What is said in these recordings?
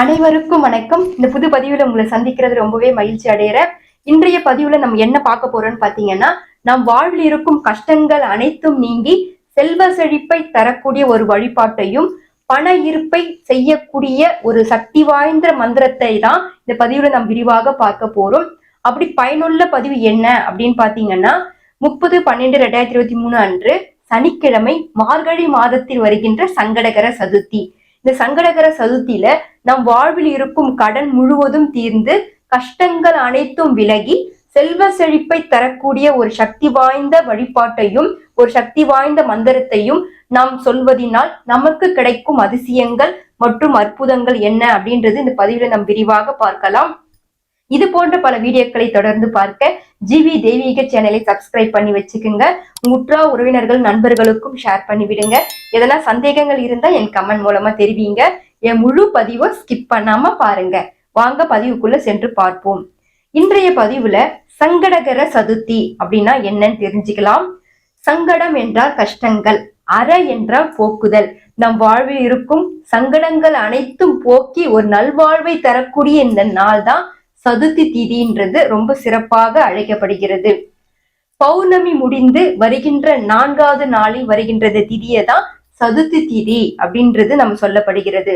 அனைவருக்கும் வணக்கம். இந்த புது பதிவுல உங்களை சந்திக்கிறது ரொம்பவே மகிழ்ச்சி அடைகிறேன் இன்றைய பதிவுல நம்ம என்ன பார்க்க போறோம்னு பாத்தீங்கன்னா நம் வாழ்வில் இருக்கும் கஷ்டங்கள் அனைத்தும் நீங்கி செல்வ செழிப்பை தரக்கூடிய ஒரு வழிபாட்டையும் பண இருப்பை செய்யக்கூடிய ஒரு சக்தி வாய்ந்த மந்திரத்தை தான் இந்த பதிவுல நாம் விரிவாக பார்க்க போறோம். அப்படி பயனுள்ள பதிவு என்ன அப்படின்னு பாத்தீங்கன்னா முப்பது பன்னெண்டு ரெண்டாயிரத்தி இருபத்தி மூணு அன்று சனிக்கிழமை மார்கழி மாதத்தில் வருகின்ற சங்கடகர சதுர்த்தி. இந்த சங்கடகர சதுர்த்தியில நம் வாழ்வில் இருக்கும் கடன் முழுவதும் தீர்ந்து கஷ்டங்கள் அனைத்தும் விலகி செல்வ செழிப்பை தரக்கூடிய ஒரு சக்தி வாய்ந்த வழிபாட்டையும் ஒரு சக்தி வாய்ந்த மந்திரத்தையும் நாம் சொல்வதினால் நமக்கு கிடைக்கும் அதிசயங்கள் மற்றும் அற்புதங்கள் என்ன அப்படின்றது இந்த பதிவுல நாம் விரிவாக பார்க்கலாம். இது போன்ற பல வீடியோக்களை தொடர்ந்து பார்க்க ஜிவி தெய்வீக சேனலை சப்ஸ்கிரைப் பண்ணி வச்சுக்கோங்க. முற்றா உறவினர்கள் நண்பர்களுக்கும் ஷேர் பண்ணி விடுங்க எதனா சந்தேகங்கள் இருந்தா என் கமெண்ட் மூலமா தெரிவிங்க. என் முழு பதிவை ஸ்கிப் பண்ணாம பாருங்க. வாங்க பதிவுக்குள்ள சென்று பார்ப்போம். இன்றைய பதிவுல சங்கடகர சதுர்த்தி அப்படின்னா என்னன்னு தெரிஞ்சுக்கலாம். சங்கடம் என்றால் கஷ்டங்கள் அற என்றால் போக்குதல். நம் வாழ்வில் இருக்கும் சங்கடங்கள் அனைத்தும் போக்கி ஒரு நல்வாழ்வை தரக்கூடிய இந்த நாள் தான் சதுர்த்தி திதின்றது ரொம்ப சிறப்பாக அழைக்கப்படுகிறது. பௌர்ணமி முடிந்து வருகின்ற நான்காவது நாளில் வருகின்றது திதியை தான் சதுர்த்தி திதி அப்படின்றது நம்ம சொல்லப்படுகிறது.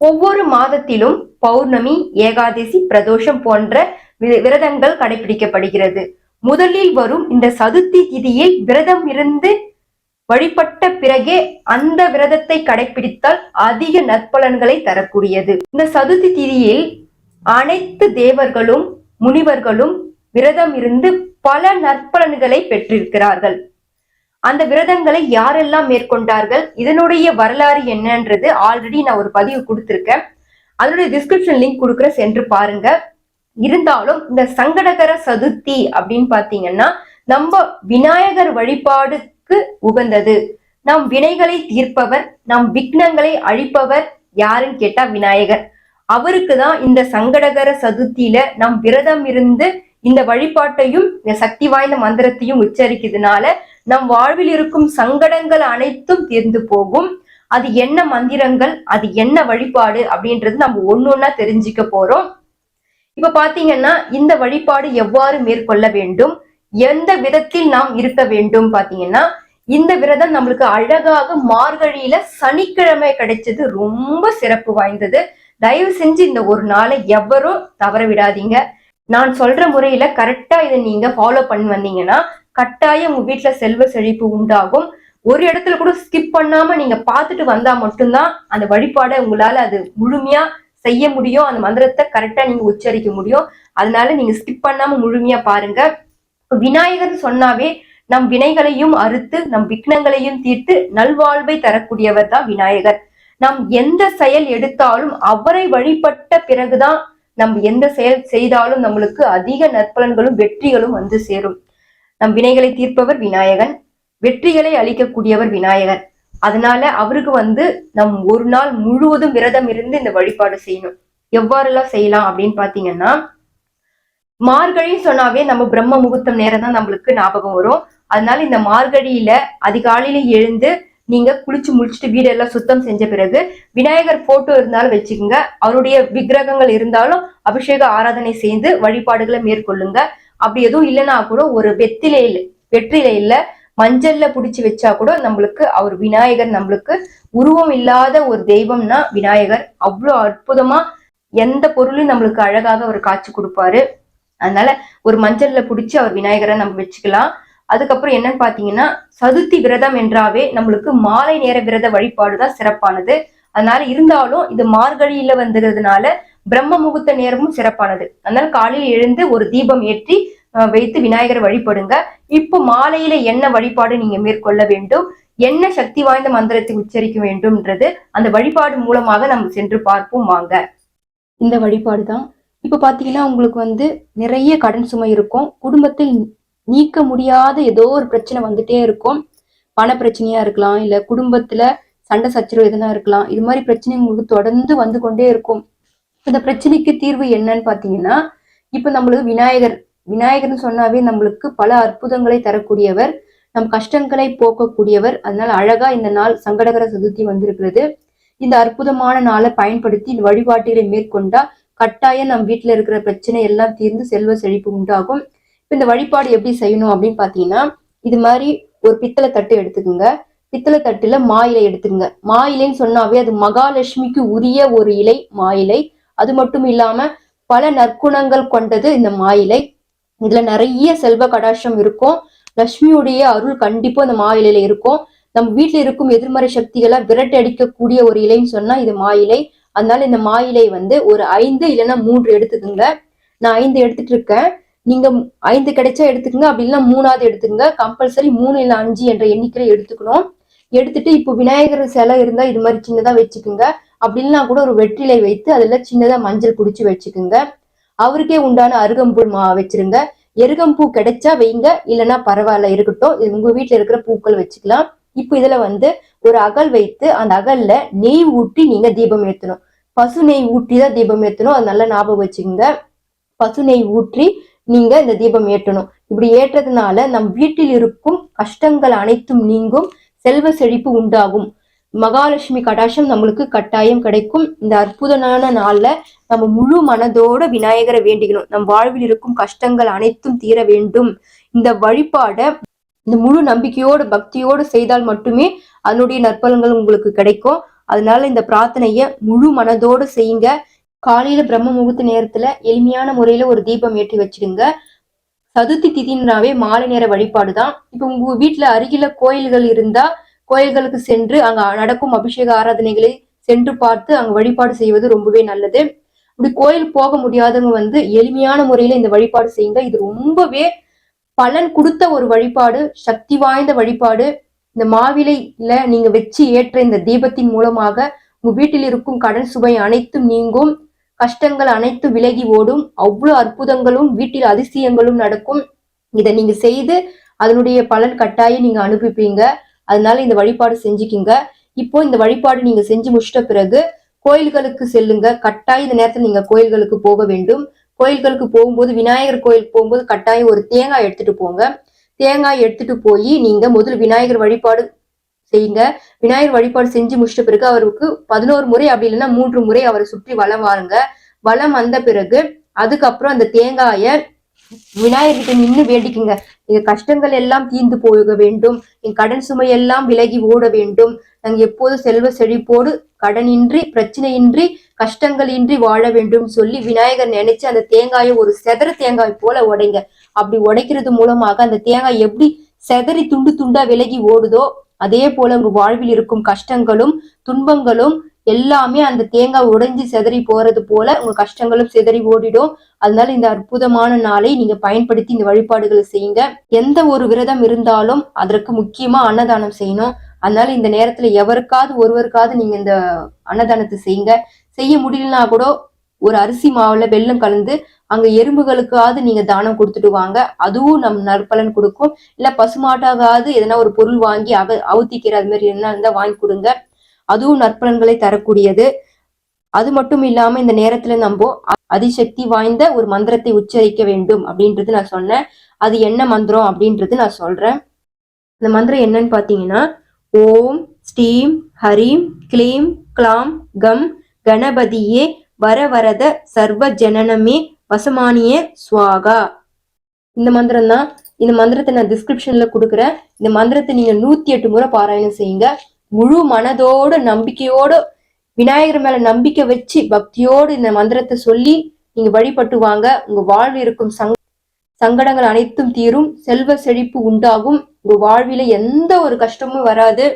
ஒவ்வொரு மாதத்திலும் பௌர்ணமி ஏகாதசி பிரதோஷம் போன்ற விரதங்கள் கடைபிடிக்கப்படுகிறது. முதலில் வரும் இந்த சதுர்த்தி திதியில் விரதம் இருந்து வழிபட்ட பிறகே அந்த விரதத்தை கடைபிடித்தால் அதிக நற்பலன்களை தரக்கூடியது. இந்த சதுர்த்தி திதியில் அனைத்து தேவர்களும் முனிவர்களும் விரதம் இருந்து பல நற்பலன்களை பெற்றிருக்கிறார்கள். அந்த விரதங்களை யாரெல்லாம் மேற்கொண்டார்கள்? இதனுடைய வரலாறு என்னன்றது ஆல்ரெடி நான் ஒரு பதிவு கொடுத்திருக்கேன். அதனுடைய டிஸ்கிரிப்ஷன் லிங்க் கொடுக்குற சென்று பாருங்க. இருந்தாலும் இந்த சங்கடகர சதுர்த்தி அப்படின்னு பாத்தீங்கன்னா நம்ம விநாயகர் வழிபாடுக்கு உகந்தது. நம் வினைகளை தீர்ப்பவர் நம் விக்னங்களை அழிப்பவர் யாருன்னு கேட்டா விநாயகர். அவருக்கு தான் இந்த சங்கடகர சதுர்த்தியில நம் விரதம் இருந்து இந்த வழிபாட்டையும் இந்த சக்தி வாய்ந்த மந்திரத்தையும் உச்சரிக்கிறதுனால நம் வாழ்வில் இருக்கும் சங்கடங்கள் அனைத்தும் தீர்ந்து போகும். அது என்ன மந்திரங்கள் அது என்ன வழிபாடு அப்படின்றது நம்ம ஒன்னொன்னா தெரிஞ்சுக்க போறோம். இப்ப பாத்தீங்கன்னா இந்த வழிபாடு எவ்வாறு மேற்கொள்ள வேண்டும்? எந்த விதத்தில் நாம் இருக்க வேண்டும் பாத்தீங்கன்னா இந்த விரதம் நம்மளுக்கு அழகாக மார்கழியில சனிக்கிழமை கிடைச்சது ரொம்ப சிறப்பு வாய்ந்தது. தயவு செஞ்சு இந்த ஒரு நாளை எவரும் தவற விடாதீங்க. நான் சொல்ற முறையில கரெக்டா இதை நீங்க ஃபாலோ பண்ணி வந்தீங்கன்னா கட்டாயம் உங்க வீட்டுல செல்வ செழிப்பு உண்டாகும். ஒரு இடத்துல கூட ஸ்கிப் பண்ணாம நீங்க பார்த்துட்டு வந்தா மட்டும்தான் அந்த வழிபாடை உங்களால அது முழுமையா செய்ய முடியும். அந்த மந்திரத்தை கரெக்டா நீங்க உச்சரிக்க முடியும். அதனால நீங்க ஸ்கிப் பண்ணாம முழுமையா பாருங்க. விநாயகர் சொன்னாவே நம் வினைகளையும் அறுத்து நம் விக்னங்களையும் தீர்த்து நல்வாழ்வை தரக்கூடியவர் தான் விநாயகர். நாம் எந்த செயல் எடுத்தாலும் அவரை வழிபட்ட பிறகுதான் நம்ம எந்த செயல் செய்தாலும் நம்மளுக்கு அதிக நற்பலன்களும் வெற்றிகளும் வந்து சேரும். நம் வினைகளை தீர்ப்பவர் விநாயகன் வெற்றிகளை அளிக்கக்கூடியவர் விநாயகர். அதனால அவருக்கு வந்து நம் ஒரு நாள் முழுவதும் விரதம் இருந்து இந்த வழிபாடு செய்யணும். எவ்வாறெல்லாம் செய்யலாம் அப்படின்னு பாத்தீங்கன்னா மார்கழி சொன்னாவே நம்ம பிரம்ம முகூர்த்தம் நேரம் தான் நம்மளுக்கு ஞாபகம் வரும். அதனால இந்த மார்கழியில அதிகாலையில எழுந்து நீங்க குளிச்சு முடிச்சுட்டு வீடெல்லாம் சுத்தம் செஞ்ச பிறகு விநாயகர் போட்டோ இருந்தாலும் வச்சுக்கோங்க. அவருடைய விக்கிரகங்கள் இருந்தாலும் அபிஷேக ஆராதனை செய்து வழிபாடுகளை மேற்கொள்ளுங்க. அப்படி எதுவும் இல்லைன்னா கூட ஒரு வெத்திலையில் வெற்றிலையில மஞ்சள்ல புடிச்சு வச்சா கூட நம்மளுக்கு அவர் விநாயகர் நம்மளுக்கு உருவம் இல்லாத ஒரு தெய்வம்னா விநாயகர். அவ்வளோ அற்புதமா எந்த பொருளும் நம்மளுக்கு அழகாக அவர் காட்சி கொடுப்பாரு. அதனால ஒரு மஞ்சள்ல புடிச்சு அவர் விநாயகரை நம்ம வச்சுக்கலாம். அதுக்கப்புறம் என்னன்னு பாத்தீங்கன்னா சதுர்த்தி விரதம் என்றாவே நம்மளுக்கு மாலை நேர விரத வழிபாடு தான் சிறப்பானது. அதனால இருந்தாலும் இது மார்கழியில வந்ததுனால பிரம்ம முகூர்த்த நேரமும் சிறப்பானது. அதனால காலையில் எழுந்து ஒரு தீபம் ஏற்றி வைத்து விநாயகரை வழிபடுங்க. இப்போ மாலையில என்ன வழிபாடு நீங்க மேற்கொள்ள வேண்டும்? என்ன சக்தி வாய்ந்த மந்திரத்தை உச்சரிக்க வேண்டும்ன்றது அந்த வழிபாடு மூலமாக நம்ம சென்று பார்ப்போம் வாங்க. இந்த வழிபாடு தான் இப்ப பாத்தீங்கன்னா உங்களுக்கு வந்து நிறைய கடன் சுமை இருக்கும். குடும்பத்தில் நீக்க முடியாத ஏதோ ஒரு பிரச்சனை வந்துட்டே இருக்கும். பண பிரச்சனையா இருக்கலாம் இல்ல குடும்பத்துல சண்டை சச்சரவு எதுனா இருக்கலாம். இது மாதிரி பிரச்சனை உங்களுக்கு தொடர்ந்து வந்து கொண்டே இருக்கும். இந்த பிரச்சனைக்கு தீர்வு என்னன்னு பாத்தீங்கன்னா இப்ப நம்மளுக்கு விநாயகர் விநாயகர்னு சொன்னாவே நம்மளுக்கு பல அற்புதங்களை தரக்கூடியவர் நம் கஷ்டங்களை போக்கக்கூடியவர். அதனால அழகா இந்த நாள் சங்கடகர சதுர்த்தி வந்திருக்கிறது. இந்த அற்புதமான நாளை பயன்படுத்தி இந்த வழிபாட்டுகளை மேற்கொண்டா கட்டாயம் நம் வீட்டுல இருக்கிற பிரச்சனை எல்லாம் தீர்ந்து செல்வ செழிப்பு உண்டாகும். இந்த வழிபாடு எப்படி செய்யணும் அப்படின்னு பாத்தீங்கன்னா இது மாதிரி ஒரு பித்தளை தட்டு எடுத்துக்கோங்க. பித்தளை தட்டுல மா இலை எடுத்துக்கங்க. மா இலைன்னு சொன்னாவே அது மகாலட்சுமிக்கு உரிய ஒரு இலை மா இலை. அது மட்டும் இல்லாம பல நற்குணங்கள் கொண்டது இந்த மா இலை. இதுல நிறைய செல்வ கடாட்சம் இருக்கும். லட்சுமியுடைய அருள் கண்டிப்பா இந்த மா இலையில இருக்கும். நம்ம வீட்டுல இருக்கும் எதிர்மறை சக்திகளை விரட்டி அடிக்கக்கூடிய ஒரு இலைன்னு சொன்னா இது மா இலை. அதனால இந்த மா இலை வந்து ஒரு ஐந்து இல்லைன்னா மூன்று எடுத்துக்கோங்க. நான் ஐந்து எடுத்துட்டு இருக்கேன். நீங்க ஐந்து கிடைச்சா எடுத்துக்கங்க அப்படி இல்லைன்னா மூணாவது எடுத்துக்கங்க. கம்பல்சரி மூணு இல்ல அஞ்சு என்ற எண்ணிக்கையில எடுத்துக்கணும். எடுத்துட்டு இப்போ விநாயகர் சிலை இருந்தா இது மாதிரி சின்னதா வச்சுக்கோங்க. அப்படி இல்லைன்னா கூட ஒரு வெற்றிலை வைத்து அதுல சின்னதா மஞ்சள் குடிச்சு வச்சுக்கோங்க. அவருக்கே உண்டான அருகம்பூ மா வச்சிருங்க. எருகம்பூ கிடைச்சா வைங்க இல்லைன்னா பரவாயில்ல இருக்கட்டும். இது உங்க வீட்டுல இருக்கிற பூக்கள் வச்சுக்கலாம். இப்போ இதுல வந்து ஒரு அகல் வைத்து அந்த அகல்ல நெய் ஊற்றி நீங்க தீபம் ஏற்றணும் பசு நெய் ஊற்றி தான் தீபம் ஏற்றணும் அது நல்லா ஞாபகம் வச்சுக்கோங்க. பசு நெய் ஊற்றி நீங்க இந்த தீபம் ஏற்றணும். இப்படி ஏற்றதுனால நம் வீட்டில் இருக்கும் கஷ்டங்கள் அனைத்தும் நீங்கும் செல்வ செழிப்பு உண்டாகும். மகாலட்சுமி கடாட்சம் நம்மளுக்கு கட்டாயம் கிடைக்கும். இந்த அற்புதமான நாள்ல நம்ம முழு மனதோட விநாயகரை வேண்டிக்கணும். நம் வாழ்வில் இருக்கும் கஷ்டங்கள் அனைத்தும் தீர வேண்டும். இந்த வழிபாட இந்த முழு நம்பிக்கையோடு பக்தியோடு செய்தால் மட்டுமே அதனுடைய நற்பலன்கள் உங்களுக்கு கிடைக்கும். அதனால இந்த பிரார்த்தனைய முழு மனதோடு செய்யுங்க. காலையில பிரம்ம முகூர்த்த நேரத்துல எளிமையான முறையில ஒரு தீபம் ஏற்றி வச்சிடுங்க சதுர்த்தி திதினாவே மாலை நேர வழிபாடு தான் இப்போ உங்க வீட்டுல அருகில கோயில்கள் இருந்தா கோயில்களுக்கு சென்று அங்க நடக்கும் அபிஷேக ஆராதனைகளை சென்று பார்த்து அங்க வழிபாடு செய்வது ரொம்பவே நல்லது. இப்படி கோயில் போக முடியாதவங்க வந்து எளிமையான முறையில இந்த வழிபாடு செய்யுங்க. இது ரொம்பவே பலன் கொடுத்த ஒரு வழிபாடு சக்தி வாய்ந்த வழிபாடு. இந்த மாவிலையில நீங்க வச்சு ஏற்ற இந்த தீபத்தின் மூலமாக உங்க வீட்டில் இருக்கும் கடன் சுவை அனைத்தும் நீங்கும். கஷ்டங்கள் அனைத்தும் விலகி ஓடும். அவ்வளோ அற்புதங்களும் வீட்டில் அதிசயங்களும் நடக்கும். இதை நீங்க செய்து அதனுடைய பலன் கட்டாயம் நீங்க அனுபவிப்பீங்க. அதனால இந்த வழிபாடு செஞ்சுக்கிங்க. இப்போ இந்த வழிபாடு நீங்க செஞ்சு முடிச்சிட்ட பிறகு கோயில்களுக்கு செல்லுங்க. கட்டாயம் இந்த நேரத்தில் நீங்க கோயில்களுக்கு போக வேண்டும். கோயில்களுக்கு போகும்போது விநாயகர் கோயிலுக்கு போகும்போது கட்டாயம் ஒரு தேங்காய் எடுத்துட்டு போங்க. தேங்காய் எடுத்துட்டு போய் நீங்க முதல் விநாயகர் வழிபாடு செய்யுங்க. விநாயகர் வழிபாடு செஞ்சு முடிச்சிட்ட பிறகு அவருக்கு பதினோரு முறை அப்படி இல்லைன்னா மூன்று முறை அவரை சுற்றி வளம் வாருங்க. வலம் வந்த பிறகு அதுக்கப்புறம் அந்த தேங்காய விநாயகர்கிட்ட நின்று வேண்டிக்குங்க. எங்க கஷ்டங்கள் எல்லாம் தீர்ந்து போக வேண்டும். என் கடன் சுமை எல்லாம் விலகி ஓட வேண்டும். நாங்க எப்போது செல்வ செழிப்போடு கடனின்றி பிரச்சனையின்றி கஷ்டங்களின்றி வாழ வேண்டும் சொல்லி விநாயகர் நினைச்சு அந்த தேங்காயை ஒரு செதற தேங்காய் போல உடைங்க. அப்படி உடைக்கிறது மூலமாக அந்த தேங்காய் எப்படி செதறி துண்டு துண்டா விலகி ஓடுதோ அதே போல உங்க வாழ்வில் இருக்கும் கஷ்டங்களும் துன்பங்களும் எல்லாமே அந்த தேங்காய் உடைஞ்சு செதறி போறது போல உங்க கஷ்டங்களும் சிதறி ஓடிடும். அதனால இந்த அற்புதமான நாளை நீங்க பயன்படுத்தி இந்த வழிபாடுகளை செய்யுங்க. எந்த ஒரு விரதம் இருந்தாலும் அதற்கு முக்கியமா அன்னதானம் செய்யணும். அதனால இந்த நேரத்துல எவருக்காவது ஒருவருக்காவது நீங்க இந்த அன்னதானத்தை செய்யுங்க. செய்ய முடியலனா கூட ஒரு அரிசி மாவுல வெல்லம் கலந்து அங்க எறும்புகளுக்காவது நீங்க தானம் கொடுத்துட்டு வாங்க. அதுவும் நம் நற்பலன் கொடுக்கும். இல்ல பசுமாட்டாகாது எதனா ஒரு பொருள் வாங்கி அவ அவுத்திக்கிற அது மாதிரி என்ன இருந்தா வாங்கி கொடுங்க. அதுவும் நற்பலன்களை தரக்கூடியது. அது மட்டும் இல்லாம இந்த நேரத்துல நம்ம அதிசக்தி வாய்ந்த ஒரு மந்திரத்தை உச்சரிக்க வேண்டும் அப்படின்றது நான் சொன்னேன். அது என்ன மந்திரம் அப்படின்றது நான் சொல்றேன். இந்த மந்திரம் என்னன்னு பாத்தீங்கன்னா ஓம் ஸ்டீம் ஹரீம் க்ளீம் கிளாம் கம் கணபதியே வரவரத சர்வ ஜனனமே வசமானியே சுவாகா. இந்த மந்திரம் தான் இந்த மந்திரத்தை நான் டிஸ்கிரிப்ஷன்ல கொடுக்குறேன். இந்த மந்திரத்தை நீங்க நூத்தி எட்டு முறை பாராயணம் செய்யுங்க. முழு மனதோட நம்பிக்கையோட விநாயகர் மேல நம்பிக்கை வச்சு பக்தியோடு இந்த மந்திரத்தை சொல்லி நீங்க வழிபட்டு வாங்க. உங்க வாழ்வில் இருக்கும் சங் சங்கடங்கள் அனைத்தும் தீரும். செல்வ செழிப்பு உண்டாகும். உங்க வாழ்வில எந்த ஒரு கஷ்டமும் வராது.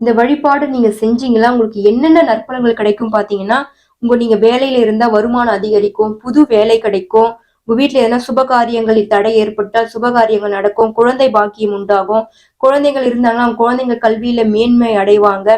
இந்த வழிபாடு நீங்க செஞ்சீங்களா? உங்களுக்கு என்னென்ன நற்பலன்கள் கிடைக்கும் பாத்தீங்கன்னா உங்க நீங்க வேலையில இருந்தா வருமானம் அதிகரிக்கும் புது வேலை கிடைக்கும். உங்க வீட்டுல எதனா சுபகாரியங்களில் தடை ஏற்பட்டால் சுபகாரியங்கள் நடக்கும் குழந்தை பாக்கியம் உண்டாகும். குழந்தைகள் இருந்தாங்கன்னா அவங்க குழந்தைங்க கல்வியில மேன்மை அடைவாங்க.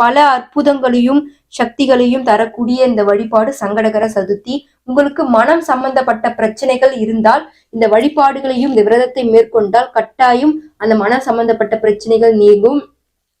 பல அற்புதங்களையும் சக்திகளையும் தரக்கூடிய இந்த வழிபாடு சங்கடகர சதுர்த்தி. உங்களுக்கு மனம் சம்பந்தப்பட்ட பிரச்சனைகள் இருந்தால் இந்த வழிபாடுகளையும் இந்த விரதத்தை மேற்கொண்டால் கட்டாயம் அந்த மனம் சம்பந்தப்பட்ட பிரச்சனைகள் நீங்கும்.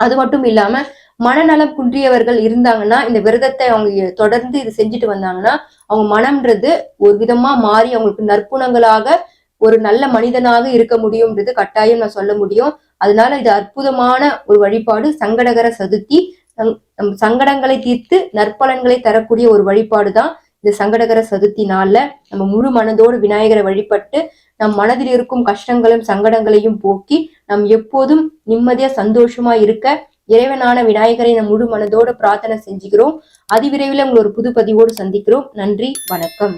அது மட்டும் இல்லாம மனநலம் குன்றியவர்கள் இருந்தாங்கன்னா இந்த விரதத்தை அவங்க தொடர்ந்து இது செஞ்சுட்டு வந்தாங்கன்னா அவங்க மனம்ன்றது ஒரு விதமா மாறி அவங்களுக்கு நற்புணங்களாக ஒரு நல்ல மனிதனாக இருக்க முடியும்ன்றது கட்டாயம் நான் சொல்ல முடியும். அதனால இது அற்புதமான ஒரு வழிபாடு சங்கடகர சதுர்த்தி. நம் சங்கடங்களை தீர்த்து நற்பலன்களை தரக்கூடிய ஒரு வழிபாடு தான் இந்த சங்கடகர சதுர்த்தி நாள்ல. நம்ம முழு மனதோடு விநாயகரை வழிபட்டு நம் மனதில் இருக்கும் கஷ்டங்களையும் சங்கடங்களையும் போக்கி நாம் எப்போதும் நிம்மதியா சந்தோஷமா இருக்க இறைவனான விநாயகரை நம் முழு மனதோடு பிரார்த்தனை செஞ்சுக்கிறோம் அதிவிரைவில் உங்களை ஒரு புது பதிவோடு சந்திக்கிறோம். நன்றி வணக்கம்.